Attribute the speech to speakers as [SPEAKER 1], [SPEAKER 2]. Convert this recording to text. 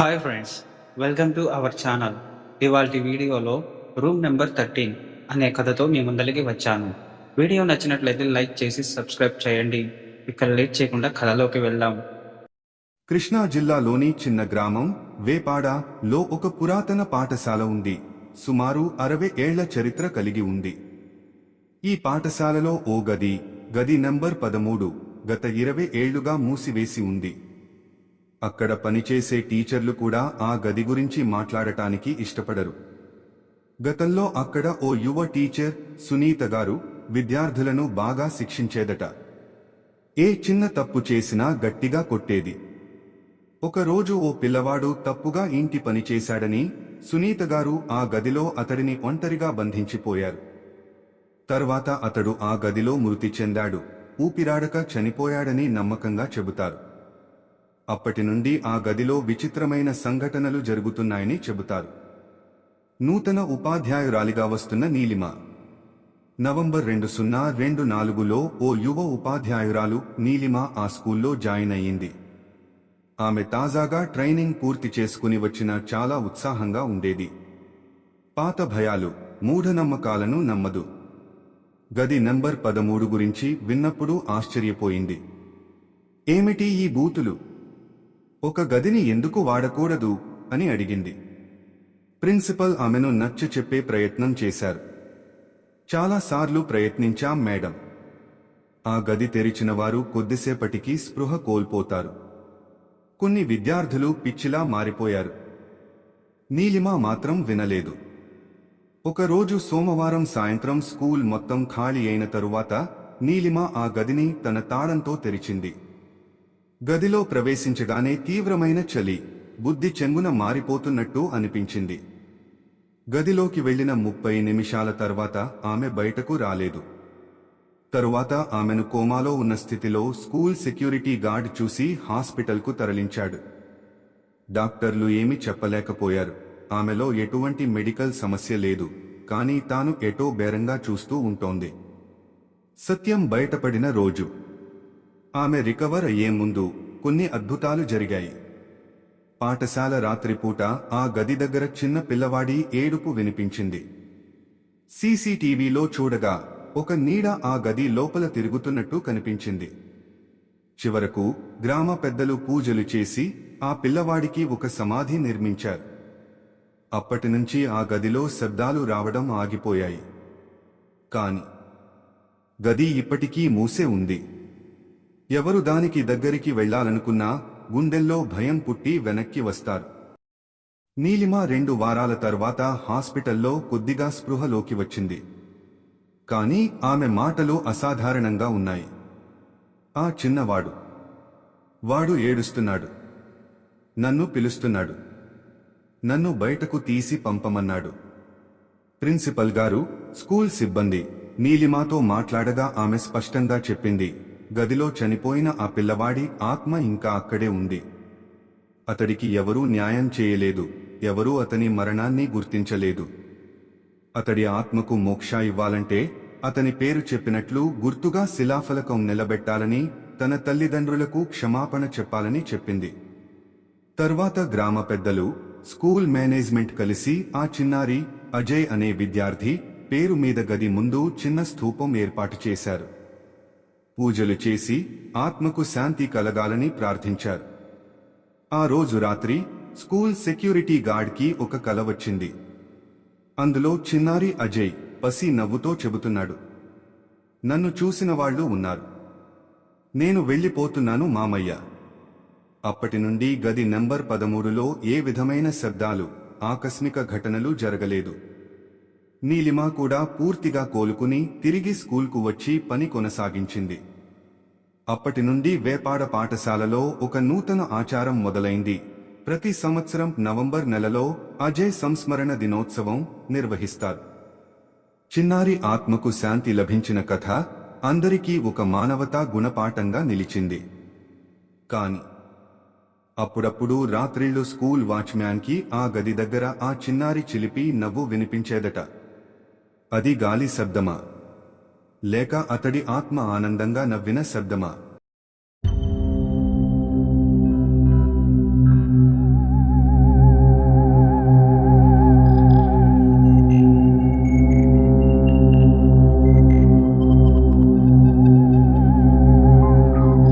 [SPEAKER 1] Hi friends welcome to our channel ఇవాళ వీడియోలో room number thirteen అనే కథతో మీ ముందరికి వచ్చాను. వీడియో నచ్చినట్లయితే లైక్ చేసి సబ్స్క్రైబ్ చేయండి. ఇక్కడ లేట్ చేయకుండా కథలోకి వెళ్దాం.
[SPEAKER 2] కృష్ణా జిల్లాలోని చిన్న గ్రామం వేపాడ లో ఒక పురాతన పాఠశాల ఉంది. సుమారు అరవై ఏళ్ళ చరిత్ర కలిగి ఉంది. ఈ పాఠశాలలో ఓ గది గది నంబర్ పదమూడు గత ఇరవై ఏళ్ళుగా మూసివేసి ఉంది. అక్కడ పనిచేసే టీచర్లు కూడా ఆ గది గురించి మాట్లాడటానికి ఇష్టపడరు. గతంలో అక్కడ ఓ యువ టీచర్ సునీత గారు విద్యార్థులను బాగా శిక్షించేదట. ఏ చిన్న తప్పు చేసినా గట్టిగా కొట్టేది. ఒకరోజు ఓ పిల్లవాడు తప్పుగా ఇంటి పని చేశాడని సునీత గారు ఆ గదిలో అతడిని ఒంటరిగా బంధించిపోయారు. తర్వాత అతడు ఆ గదిలో మృతి చెందాడు. ఊపిరాడక చనిపోయాడని నమ్మకంగా చెబుతారు. అప్పటి నుండి ఆ గదిలో విచిత్రమైన సంఘటనలు జరుగుతున్నాయని చెబుతారు. నూతన ఉపాధ్యాయురాలిగా వస్తున్న నీలిమ. నవంబర్ రెండు సున్నా రెండు నాలుగులో ఓ యువ ఉపాధ్యాయురాలు నీలిమ ఆ స్కూల్లో జాయిన్ అయ్యింది. ఆమె తాజాగా ట్రైనింగ్ పూర్తి చేసుకుని వచ్చిన చాలా ఉత్సాహంగా ఉండేది. పాత భయాలు మూఢనమ్మకాలను నమ్మదు. గది నంబర్ పదమూడు గురించి విన్నప్పుడు ఆశ్చర్యపోయింది. ఏమిటి ఈ బూతులు? ఒక గదిని ఎందుకు వాడకూడదు? అని అడిగింది. ప్రిన్సిపల్ ఆమెను నచ్చ చెప్పే ప్రయత్నం చేశారు. చాలాసార్లు ప్రయత్నించాం మేడం. ఆ గది తెరిచిన వారు కొద్దిసేపటికి స్పృహ కోల్పోతారు. కొన్ని విద్యార్థులు పిచ్చిలా మారిపోయారు. నీలిమ మాత్రం వినలేదు. ఒకరోజు సోమవారం సాయంత్రం స్కూల్ మొత్తం ఖాళీ అయిన తరువాత నీలిమ ఆ గదిని తన తాళంతో తెరిచింది. గదిలో ప్రవేశించగానే తీవ్రమైన చలి బుద్ధి చెంగున మారిపోతున్నట్టు అనిపించింది. గదిలోకి వెళ్ళిన ముప్పై నిమిషాల తర్వాత ఆమె బయటకు రాలేదు. తరువాత ఆమెను కోమాలో ఉన్న స్థితిలో స్కూల్ సెక్యూరిటీ గార్డ్ చూసి హాస్పిటల్కు తరలించాడు. డాక్టర్లు ఏమీ చెప్పలేకపోయారు. ఆమెలో ఎటువంటి మెడికల్ సమస్య లేదు. కానీ తాను ఎటో బేరంగా చూస్తూ ఉంటోంది. సత్యం బయటపడిన రోజు. ఆమె రికవర్ అయ్యే ముందు కొన్ని అద్భుతాలు జరిగాయి. పాఠశాల రాత్రిపూట ఆ గది దగ్గర చిన్న పిల్లవాడి ఏడుపు వినిపించింది. సీసీటీవీలో చూడగా ఒక నీడ ఆ గది లోపల తిరుగుతున్నట్టు కనిపించింది. చివరకు గ్రామ పెద్దలు పూజలు చేసి ఆ పిల్లవాడికి ఒక సమాధి నిర్మించారు. అప్పటి నుంచి ఆ గదిలో శబ్దాలు రావడం ఆగిపోయాయి. కాని గది ఇప్పటికీ మూసే ఉంది. ఎవరు దానికి దగ్గరికి వెళ్ళాలనుకున్నా గుండెల్లో భయం పుట్టి వెనక్కి వస్తారు. నీలిమ రెండు వారాల తర్వాత హాస్పిటల్లో కొద్దిగా స్పృహలోకి వచ్చింది. కానీ ఆమె మాటలు అసాధారణంగా ఉన్నాయి. ఆ చిన్నవాడు. వాడు ఏడుస్తున్నాడు. నన్ను పిలుస్తున్నాడు. నన్ను బయటకు తీసి పంపమన్నాడు. ప్రిన్సిపల్ గారు స్కూల్ సిబ్బంది నీలిమాతో మాట్లాడగా ఆమె స్పష్టంగా చెప్పింది. గదిలో చనిపోయిన ఆ పిల్లవాడి ఆత్మ ఇంకా అక్కడే ఉంది. అతడికి ఎవరూ న్యాయం చేయలేదు ఎవరూ అతని మరణాన్ని గుర్తించలేదు. అతడి ఆత్మకు మోక్ష ఇవ్వాలంటే అతని పేరు చెప్పినట్లు గుర్తుగా శిలాఫలకం నిలబెట్టాలని తన తల్లిదండ్రులకు క్షమాపణ చెప్పాలని చెప్పింది. తర్వాత గ్రామ పెద్దలు స్కూల్ మేనేజ్మెంట్ కలిసి ఆ చిన్నారి అజయ్ అనే విద్యార్థి పేరు మీద గది ముందు చిన్న స్థూపం ఏర్పాటు చేశారు. పూజలు చేసి ఆత్మకు శాంతి కలగాలని ప్రార్థించారు. ఆ రోజు రాత్రి స్కూల్ సెక్యూరిటీ గార్డ్కి ఒక కల వచ్చింది. అందులో చిన్నారి అజయ్ పసి నవ్వుతో చెబుతున్నాడు. నన్ను చూసిన వాళ్ళు ఉన్నారు. నేను వెళ్ళిపోతున్నాను మామయ్య. అప్పటి నుండి గది నంబర్ పదమూడులో ఏ విధమైన శబ్దాలు ఆకస్మిక ఘటనలు జరగలేదు. నీలిమ కూడా పూర్తిగా కోలుకుని తిరిగి స్కూల్కు వచ్చి పని కొనసాగించింది. అప్పటి నుండి వేపాడ పాఠశాలలో ఒక నూతన ఆచారం మొదలైంది. ప్రతి సంవత్సరం నవంబర్ నెలలో అజయ్ సంస్మరణ దినోత్సవం నిర్వహిస్తారు. చిన్నారి ఆత్మకు శాంతి లభించిన కథ అందరికీ ఒక మానవతా గుణపాఠంగా నిలిచింది. కాని అప్పుడప్పుడు రాత్రిళ్ళు స్కూల్ వాచ్మ్యాన్కి ఆ గది దగ్గర ఆ చిన్నారి చిలిపి నవ్వు వినిపించేదట. అది గాలి శబ్దమా? లేక అతడి ఆత్మ ఆనందంగా నవ్విన శబ్దమా?